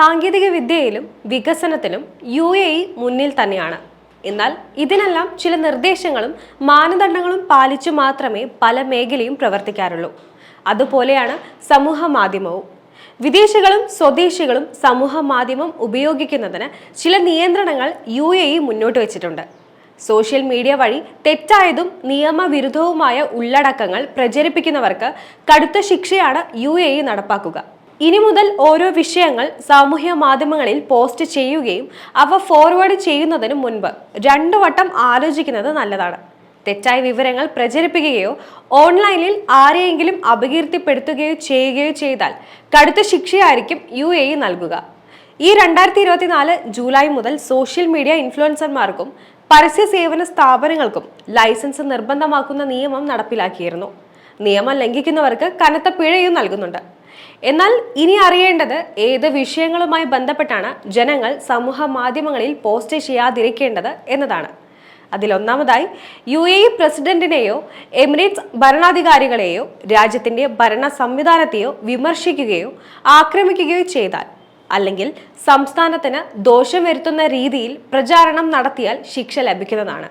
സാങ്കേതിക വിദ്യയിലും വികസനത്തിലും U A E മുന്നിൽ തന്നെയാണ്. എന്നാൽ ഇതിനെല്ലാം ചില നിർദ്ദേശങ്ങളും മാനദണ്ഡങ്ങളും പാലിച്ചു മാത്രമേ പല മേഖലയും പ്രവർത്തിക്കാറുള്ളൂ. അതുപോലെയാണ് സമൂഹ മാധ്യമവും. വിദേശികളും സ്വദേശികളും സമൂഹ മാധ്യമം ഉപയോഗിക്കുന്നതിന് ചില നിയന്ത്രണങ്ങൾ യു എ ഇ മുന്നോട്ട് വെച്ചിട്ടുണ്ട്. സോഷ്യൽ മീഡിയ വഴി തെറ്റായതും നിയമവിരുദ്ധവുമായ ഉള്ളടക്കങ്ങൾ പ്രചരിപ്പിക്കുന്നവർക്ക് കടുത്ത ശിക്ഷയാണ് യു നടപ്പാക്കുക. ഇനി മുതൽ ഓരോ വിഷയങ്ങൾ സാമൂഹ്യ മാധ്യമങ്ങളിൽ പോസ്റ്റ് ചെയ്യുകയും അവ ഫോർവേഡ് ചെയ്യുന്നതിന് മുൻപ് രണ്ടു വട്ടം ആലോചിക്കുന്നത് നല്ലതാണ്. തെറ്റായ വിവരങ്ങൾ പ്രചരിപ്പിക്കുകയോ ഓൺലൈനിൽ ആരെയെങ്കിലും അപകീർത്തിപ്പെടുത്തുകയോ ചെയ്യുകയോ ചെയ്താൽ കടുത്ത ശിക്ഷയായിരിക്കും യു എ ഇ നൽകുക. ഈ രണ്ടായിരത്തി ഇരുപത്തിനാല് ജൂലൈ മുതൽ സോഷ്യൽ മീഡിയ ഇൻഫ്ലുവൻസർമാർക്കും പരസ്യ സേവന സ്ഥാപനങ്ങൾക്കും ലൈസൻസ് നിർബന്ധമാക്കുന്ന നിയമം നടപ്പിലാക്കിയിരുന്നു. നിയമം ലംഘിക്കുന്നവർക്ക് കനത്ത പിഴയും നൽകുന്നുണ്ട്. എന്നാൽ ഇനി അറിയേണ്ടത് ഏത് വിഷയങ്ങളുമായി ബന്ധപ്പെട്ടാണ് ജനങ്ങൾ സമൂഹ മാധ്യമങ്ങളിൽ പോസ്റ്റ് ചെയ്യാതിരിക്കേണ്ടത് എന്നതാണ്. അതിലൊന്നാമതായി യു എ പ്രസിഡന്റിനെയോ എമിറേറ്റ്സ് ഭരണാധികാരികളെയോ രാജ്യത്തിന്റെ ഭരണ സംവിധാനത്തെയോ വിമർശിക്കുകയോ ആക്രമിക്കുകയോ ചെയ്താൽ അല്ലെങ്കിൽ സംസ്ഥാനത്തിന് ദോഷം വരുത്തുന്ന രീതിയിൽ പ്രചാരണം നടത്തിയാൽ ശിക്ഷ ലഭിക്കുന്നതാണ്.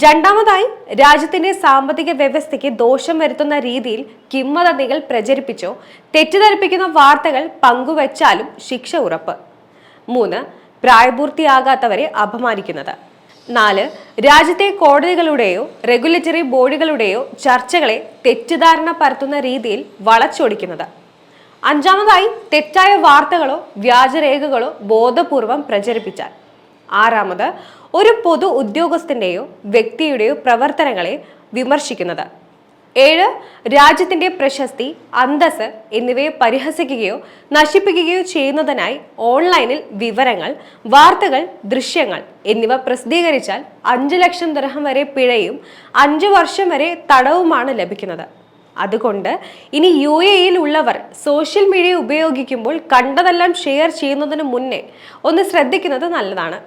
രണ്ടാമതായി രാജ്യത്തിന്റെ സാമ്പത്തിക വ്യവസ്ഥയ്ക്ക് ദോഷം വരുത്തുന്ന രീതിയിൽ കിംവദന്തികൾ പ്രചരിപ്പിച്ചോ. തെറ്റിദ്ധരിപ്പിക്കുന്ന വാർത്തകൾ പങ്കുവച്ചാലും ശിക്ഷ ഉറപ്പ്. മൂന്ന് പ്രായപൂർത്തിയാകാത്തവരെ അപമാനിക്കുന്നത്. നാല് രാജ്യത്തെ കോടതികളുടെയോ റെഗുലേറ്ററി ബോഡികളുടെയോ ചർച്ചകളെ തെറ്റിദ്ധാരണ പരത്തുന്ന രീതിയിൽ വളച്ചൊടിക്കുന്നത്. അഞ്ചാമതായി തെറ്റായ വാർത്തകളോ വ്യാജരേഖകളോ ബോധപൂർവം പ്രചരിപ്പിച്ചാൽ. ആറാമത് ഒരു പൊതു ഉദ്യോഗസ്ഥന്റെയോ വ്യക്തിയുടെയോ പ്രവർത്തനങ്ങളെ വിമർശിക്കുന്നത്. ഏഴ് രാജ്യത്തിന്റെ പ്രശസ്തി അന്തസ് എന്നിവയെ പരിഹസിക്കുകയോ നശിപ്പിക്കുകയോ ചെയ്യുന്നതിനായി ഓൺലൈനിൽ വിവരങ്ങൾ വാർത്തകൾ ദൃശ്യങ്ങൾ എന്നിവ പ്രസിദ്ധീകരിച്ചാൽ അഞ്ച് ലക്ഷം ദിർഹം വരെ പിഴയും അഞ്ചു വർഷം വരെ തടവുമാണ് ലഭിക്കുന്നത്. അതുകൊണ്ട് ഇനി യു എയിൽ ഉള്ളവർ സോഷ്യൽ മീഡിയ ഉപയോഗിക്കുമ്പോൾ കണ്ടതെല്ലാം ഷെയർ ചെയ്യുന്നതിന് മുന്നേ ഒന്ന് ശ്രദ്ധിക്കുന്നത് നല്ലതാണ്.